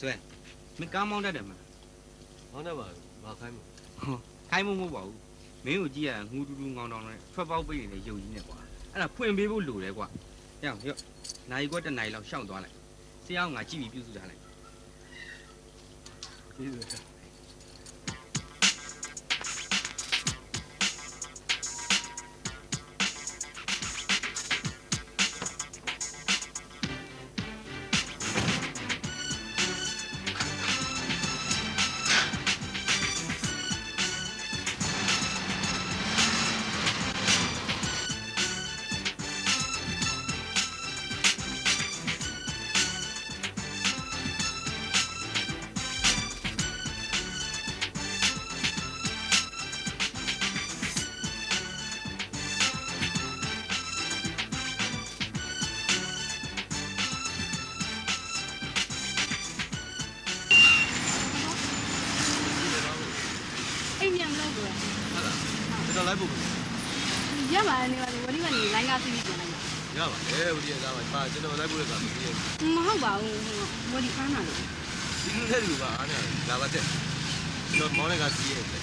ဆွဲမင်းကားမောင်းတတ်တယ်မလားဟောနေပါဘာခိုင်းမလဲခိုင်းမမဟုတ်ပါဘူးမင်းကိုကြည့်ရငူးတူတူငေါင်တောင်နဲ့ထွက်ပေါက်ပိတ်နေတဲ့ရုပ်ကြီးနဲ့ကွာအဲ့ဒါဖွင့်ပေးဖို့လိုတယ်ကွာကြောက်ရော့နိုင်ကွက်တစ်နိုင်လောက်ရှောင်းသွားလိုက်ဆရာကငါကြည့်ပြီးပြုစုထားလိုက်ပြီးပြီ တော်လိုက်ဖို့ရပါတယ်နေပါတယ်ဝရီကနေလိုင်းကသိပြီးပြန်လိုက်ပါရပါတယ်ဝရီရဲ့သားပါပါကျွန်တော်လိုက်ဖို့လည်းပါမသိရဘူးမဟုတ်ပါဘူးဝရီဖမ်းတာလို့ဒီလိုတဲ့လူကအားနေလာပါတဲ့ကျွန်တော်မောင်းလည်းကစီးရတယ်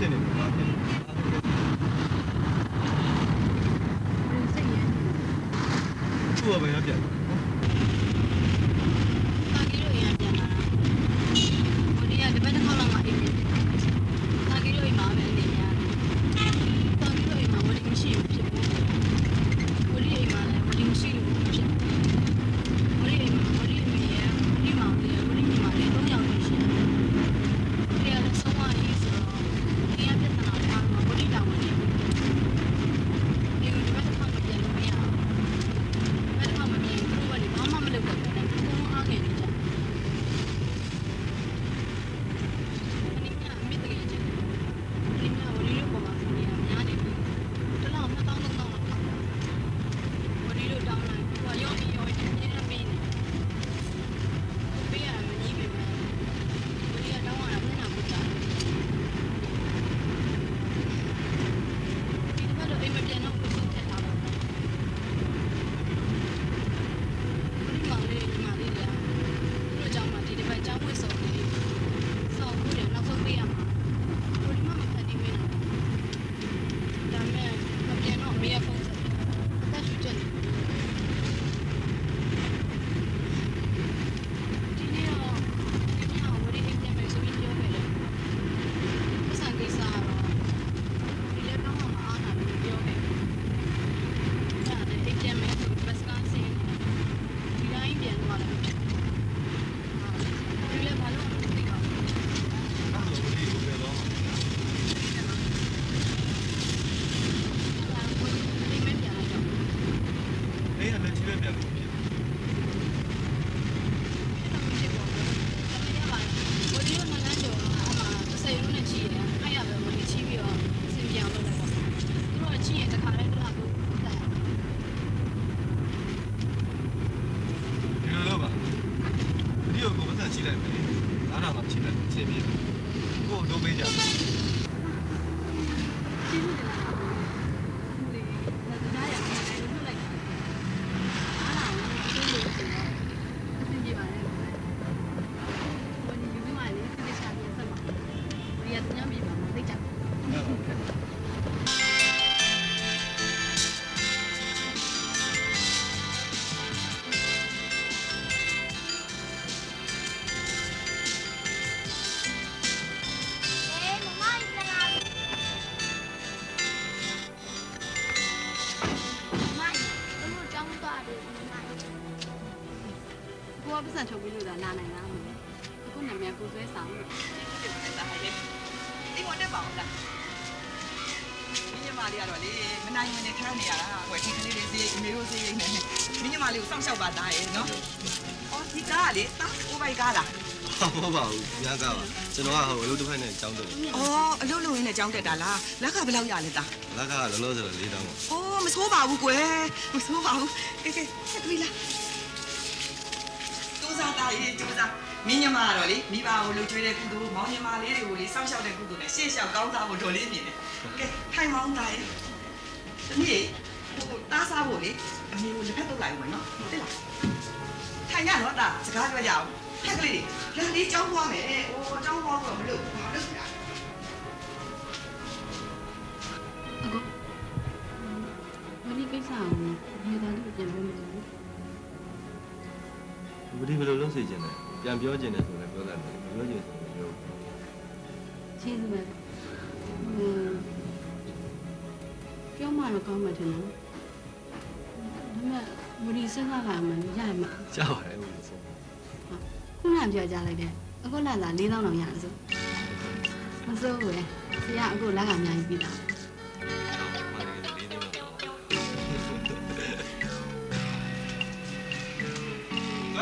ဖြစ်နေပြီလားဖြစ်နေပြီသူ့ဘယ်ရောက်ပြန် ကိုတို့ပေးကြတယ်ညမ ပတ်စံချုပ်ပြီးလို့လာလာနိုင်လားမလဲအခုနာမည်ကိုဆွဲဆောင်လို့ဒီကိစ္စဟာလေဒီဝန်နဲ့ပါအောင်လားမလေးကတော့လေမနိုင်ဝင်နေခဏနေရတာကွယ်ဒီကလေးလေးစေးအမေတို့စေးရိတ်နေမိညီမလေးကိုစောင့်ရှောက်ပါသားရဲ့နော်။အော်ဒီကားလေတာကိုပိုက်ကားလား။ဟုတ်ပါဘူး။ညကားပါ။ကျွန်တော်ကဟိုအလုပ်တစ်ဖက်နဲ့ကြောင်းတက်တယ်။အော်အလုပ်လုပ်ရင်းနဲ့ကြောင်းတက်တာလား။လက်ကဘယ်လောက်ရလဲတာ။လက်ကလောလောဆယ်၄တောင်းပါ။အိုးမဆိုးပါဘူးကွယ်။မဆိုးပါဘူး။ကဲကဲဆက်ပြီးလား။ တူစားတာရေးတူစား။မင်းညမကတော့လေမိဘကိုလှုပ်ချွေးတဲ့ကုသိုလ်မောင်ညမလေးတွေကိုလေစောင့်ရှောက်တဲ့ကုသိုလ်နဲ့ရှေ့လျှောက်ကောင်းစားဖို့တော်လေးမြင်တယ်။ကဲထိုင်မောင်းတာရေး။တမီးဟိုတားစားဖို့လေအမေကိုလက်ဖက်တော့လိုက်ဝင်နော်။သိလား။ထိုင်ရတော့တာစကားပြောကြအောင်။ဟက်ကလေးလာလေးကြောင်းသွားမယ်။အိုးကြောင်းသွားတော့မလို့ဘာလို့လဲအခုဝဒီကိစ္စအောင်မြေသားလေးပြန်လို့မလို့ ဘယ်ဒီဘယ်လိုလုပ်စေချင်လဲပြန်ပြောချင်တယ်ဆိုလည်းပြောလိုက်မယ်ပြောချင်ဆိုရင်ပြောချင်းစမဲ့ဟိုပြောမှတော့ကောင်းမှထင်တယ်ဒါပေမဲ့ဝဒီစဉ်းစားလာမှရမှာကြားပါတယ်ဦးဆိုခုနပြောကြလိုက်တယ်အခုလာလာ၄000လောက်ရတယ်ဆိုမစိုးဘူးလေဆရာအခုလက်ကအများကြီးပြီးသား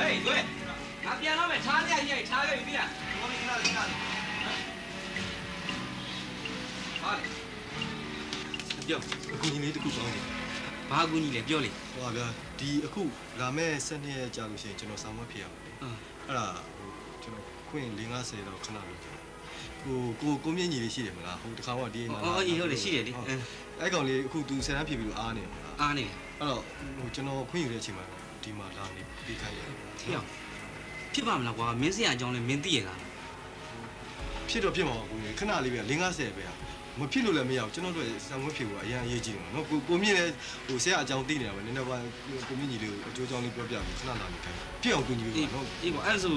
ဟေးကွယ်ငါပြန်တော့မယ်ထားရရိုက်ထားရပြီလားဘာမင်းလာလာဟာပြောအခုကြီးလေးတစ်ခုကောင်းတယ်ဘာကူညီလဲပြောလေဟိုပါဗျာဒီအခုလာမဲ့7နှစ်ကြာလို့ရှိရင်ကျွန်တော်ဆောင်းမဖြစ်ရမှာလေအင်းအဲ့ဒါဟိုကျွန်တော်ခွင့်50တော့ခဏလို့ကြာဟိုကိုကိုမြင့်ကြီးလေးရှိတယ်မလားဟိုတခါမှဒီအိမ်မှာအော်အေးဟုတ်တယ်ရှိတယ်လေအင်းအဲ့ကောင်လေးအခုသူဆယ်တန်းဖြစ်ပြီးတော့အားနေတယ်မလားအားနေတယ်အဲ့တော့ဟိုကျွန်တော်ခွင့်ယူတဲ့အချိန်မှာ ဒီမှာလာနေပြီးခိုင်းရတယ်ထေအောင်ဖြစ်ပါမလားကွာမင်းစရာအကြောင်းလဲမင်းသိရတာဖြစ်တော့ဖြစ်မှာပါကိုကြီးခဏလေးပဲ50ပဲဟာမဖြစ်လို့လည်းမရဘူးကျွန်တော်တို့ဆောင်းမဖြစ်ဘူးအရင်အရေးကြီးတယ်နော်ကိုကိုမြင့်လည်းဟိုဆရာအကြောင်းသိနေတာပဲနည်းနည်းပါကိုမြင့်ကြီးလေးကိုအကျိုးအကြောင်းလေးပြောပြပြီးခဏလာနေခိုင်းဖြစ်အောင်ကူညီအေးပေးပါနော်အေးကွာအဲ့ဒါဆို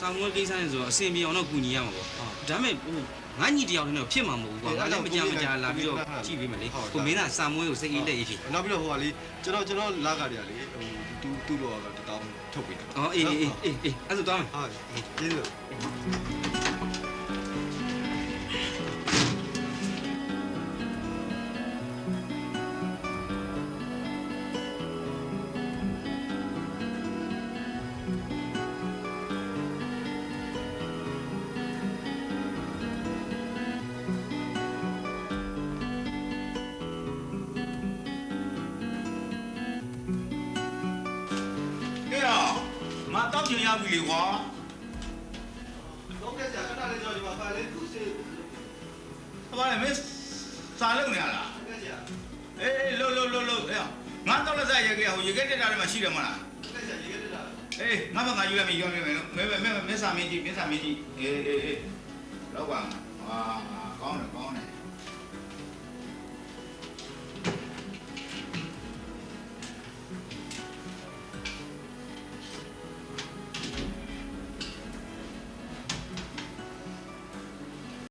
စာမွေးကိစ္စနဲ့ဆိုတော့အစင်ပြေအောင်တော့ကူညီရမှာပေါ့ဒါပေမဲ့ဟိုငါညီတယောက်တည်းတော့ဖြစ်မှာမဟုတ်ဘူးကွာငါလည်းမကြမ်းမကြာလာပြီးတော့ကြည့်ပေးမယ်လေကိုမင်းကစာမွေးကိုစိတ်အေးလက်အေးဖြစ်နောက်ပြီးတော့ဟိုကလေကျွန်တော်ကျွန်တော်လာကြတယ်လေဟို တူတူတော့ကတောင်းထုတ်ပေးတယ်အော်အေးအေးအေးအေးအဲ့ဒါဆိုတောင်းမယ်ဟာကျေးဇူး မတောက်ချင်ရပြီလေကွာတော့ကဲကြာခဏလေးကြောဒီမှာပါလေသူစေဘာလဲမင်းစာလုံးနေရလားကဲကြာအေးလို့လို့လို့လို့အေးငါတော့လက်စားရေကဟိုရေကတက်တာတွေမှာရှိတယ်မလားကဲကြာရေကတက်တာအေးငါမငါယူရမယ်ယူရမယ်လို့မဲမဲမဲမဲစာမင်းကြီးမဲစာမင်းကြီးအေးအေးအေး